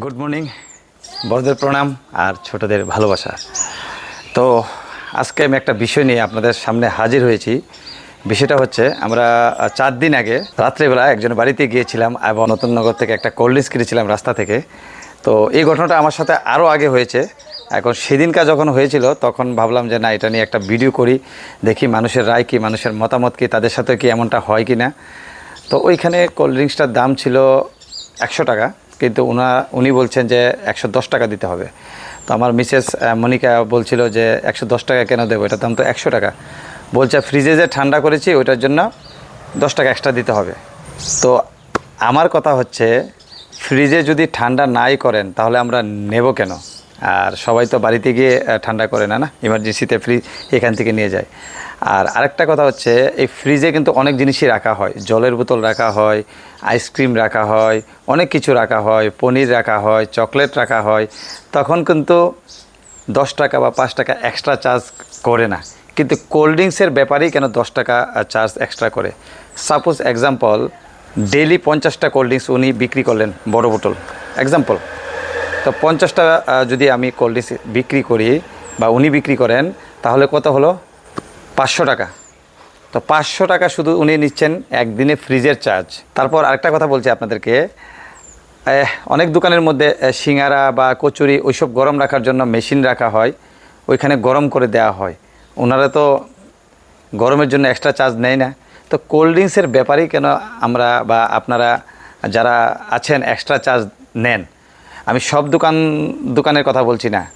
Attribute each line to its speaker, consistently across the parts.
Speaker 1: Good morning বড়দের প্রণাম আর ছোটদের ভালোবাসা। তো আজকে আমি একটা বিষয় নিয়ে আপনাদের সামনে হাজির হয়েছি। বিষয়টা হচ্ছে, আমরা চার দিন আগে রাত্রেবেলা একজন বাড়িতে গিয়েছিলাম এবং নতুননগর থেকে একটা কোল্ড ড্রিঙ্কস কিনেছিলাম রাস্তা থেকে। তো এই ঘটনাটা আমার সাথে আরও আগে হয়েছে। এখন সেদিনকার যখন হয়েছিল, তখন ভাবলাম যে না, এটা নিয়ে একটা ভিডিও করি, দেখি মানুষের রায় কি, মানুষের মতামত কি, তাদের সাথে কি এমনটা হয় কি না তো ওইখানে কোল্ড ড্রিঙ্কসটার দাম ছিল একশো টাকা। কিন্তু উনা, উনি বলছেন যে একশো দশ টাকা দিতে হবে। তো আমার মিসেস মনিকা বলছিল যে একশো দশ টাকা কেন দেবো? এটার দাম তো একশো টাকা। বলছে, ফ্রিজে যে ঠান্ডা করেছি, ওইটার জন্য দশ টাকা এক্সট্রা দিতে হবে। তো আমার কথা হচ্ছে, ফ্রিজে যদি ঠান্ডা নাই করেন, তাহলে আমরা নেব কেন? আর সবাই তো বাড়িতে গিয়ে ঠান্ডা করে না না? ইমার্জেন্সিতে ফ্রিজ এখান থেকে নিয়ে যায়। আর আরেকটা কথা হচ্ছে, এই ফ্রিজে কিন্তু অনেক জিনিসই রাখা হয়। জলের বোতল রাখা হয় আইসক্রিম রাখা হয়, অনেক কিছু রাখা হয়। পনির রাখা হয় চকলেট রাখা হয়। তখন কিন্তু দশ টাকা বা পাঁচ টাকা এক্সট্রা চার্জ করে না। কিন্তু কোল্ড ড্রিঙ্কসের ব্যাপারেই কেন দশ টাকা চার্জ এক্সট্রা করে? সাপোজ এক্সাম্পল ডেলি পঞ্চাশটা কোল্ড ড্রিঙ্কস উনি বিক্রি করলেন, বড় বোতল। এক্সাম্পল তো পঞ্চাশটা যদি আমি কোল্ড ড্রিঙ্কস বিক্রি করি বা উনি বিক্রি করেন, তাহলে কত হলো? পাঁচশো টাকা। তো পাঁচশো টাকা শুধু উনি নিচ্ছেন একদিনে ফ্রিজের চার্জ তারপর আরেকটা কথা বলছি আপনাদেরকে অনেক দোকানের মধ্যে সিঙ্গারা বা কচুরি ওইসব গরম রাখার জন্য মেশিন রাখা হয়, ওইখানে গরম করে দেওয়া হয়। ওনারা তো গরমের জন্য এক্সট্রা চার্জ নেয় না। তো কোল্ড ড্রিঙ্কসের ব্যাপারেই কেন আমরা বা আপনারা যারা আছেন এক্সট্রা চার্জ নেন? আমি সব দোকান, দোকানের কথা বলছি না।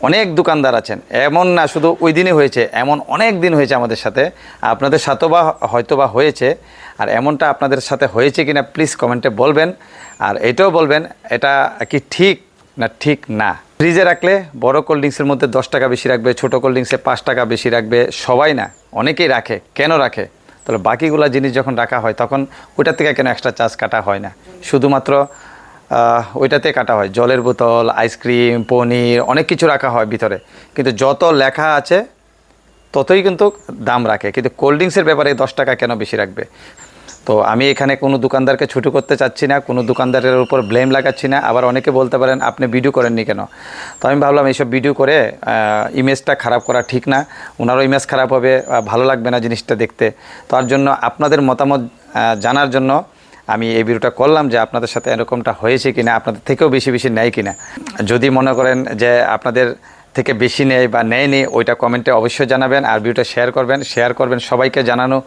Speaker 1: অনেক দোকানদার আছেন। এমন না, শুধু ওই দিনই হয়েছে, এমন অনেক দিন হয়েছে আমাদের সাথে। আপনাদের সাথেও বা হয়তো বা হয়েছে। আর এমনটা আপনাদের সাথে হয়েছে কিনা প্লিজ কমেন্টে বলবেন। আর এটাও বলবেন, এটা কি ঠিক না ঠিক না? ফ্রিজে রাখলে বড় কোল্ড ড্রিঙ্কসের মধ্যে দশ টাকা বেশি রাখবে, ছোটো কোল্ড ড্রিঙ্কসে পাঁচ টাকা বেশি রাখবে, সবাই না। অনেকেই রাখে, কেন রাখে? তাহলে বাকিগুলো জিনিস যখন রাখা হয়, তখন ওইটার থেকে কেন এক্সট্রা চার্জ কাটা হয় না? শুধুমাত্র ওইটাতে কাটা হয়। জলের বোতল, আইসক্রিম, পনির, অনেক কিছু রাখা হয় ভিতরে। কিন্তু যত লেখা আছে, ততই কিন্তু দাম রাখে। কিন্তু কোল্ড ড্রিঙ্কসের ব্যাপারে দশ টাকা কেন বেশি রাখবে? তো আমি এখানে কোনো দোকানদারকে ছুটো করতে চাচ্ছি না, কোনো দোকানদারের উপর ব্লেম লাগাচ্ছি না। আবার অনেকে বলতে পারেন, আপনি ভিডিও করেননি কেন? তো আমি ভাবলাম, এইসব ভিডিও করে ইমেজটা খারাপ করা ঠিক না। ওনারও ইমেজ খারাপ হবে ভালো লাগবে না জিনিসটা দেখতে। তার জন্য আপনাদের মতামত জানার জন্য আমি এই ভিডিওটা করলাম যে আপনাদের সাথে এরকমটা হয়েছে কিনা, আপনাদের থেকেও বেশি বেশি নেয় কিনা। যদি মনে করেন যে আপনাদের থেকে বেশি নেয় বা নেয়নি, ওইটা কমেন্টে অবশ্যই জানাবেন আর ভিডিওটা শেয়ার করবেন। শেয়ার করবেন সবাইকে জানানোর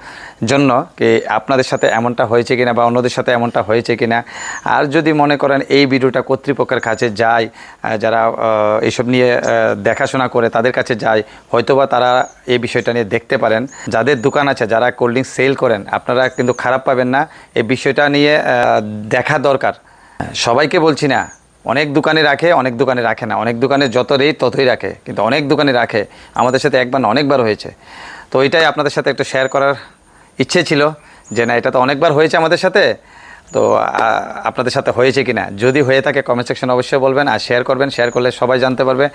Speaker 1: জন্য কি আপনাদের সাথে এমনটা হয়েছে কিনা বা অন্যদের সাথে এমনটা হয়েছে কিনা। আর যদি মনে করেন এই ভিডিওটা কর্তৃপক্ষের কাছে যায় যারা এইসব নিয়ে দেখাশোনা করে তাদের কাছে যায়, হয়তোবা তারা এই বিষয়টা নিয়ে দেখতে পারেন। যাদের দোকান আছে, যারা কোল্ড ড্রিঙ্কস সেল করেন, আপনারা কিন্তু খারাপ পাবেন না। এই বিষয়টা নিয়ে দেখা দরকার। সবাইকে বলছি না অনেক দোকানে রাখে, অনেক দোকানে রাখে না। অনেক দোকানে যত রেট ততই রাখে, কিন্তু অনেক দোকানে রাখে। আমাদের সাথে একবার অনেকবার হয়েছে। তো এটাই আপনাদের সাথে একটু শেয়ার করার ইচ্ছে ছিল যে, না, এটা তো অনেকবার হয়েছে আমাদের সাথে। তো আপনাদের সাথে হয়েছে কি না যদি হয়ে থাকে কমেন্ট সেকশন অবশ্যই বলবেন আর শেয়ার করবেন। শেয়ার করলে সবাই জানতে পারবে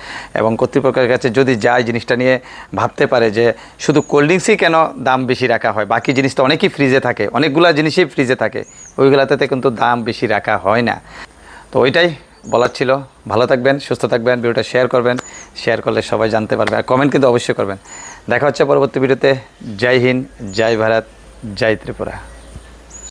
Speaker 1: এবং কর্তৃপক্ষের কাছে যদি যায় জিনিসটা নিয়ে ভাবতে পারে যে, শুধু কোল্ড ড্রিঙ্কসই কেন দাম বেশি রাখা হয়? বাকি জিনিস তো অনেকই ফ্রিজে থাকে। অনেকগুলো জিনিসই ফ্রিজে থাকে। ওইগুলোতে কিন্তু দাম বেশি রাখা হয় না। তো ওইটাই বলার ছিল। ভালো থাকবেন, সুস্থ থাকবেন, ভিডিওটা শেয়ার করবেন শেয়ার করলে সবাই জানতে পারবে আর কমেন্ট কিন্তু অবশ্যই করবেন। দেখা হচ্ছে পরবর্তী ভিডিওতে। জয় হিন্দ, জয় ভারত, জয় ত্রিপুরা।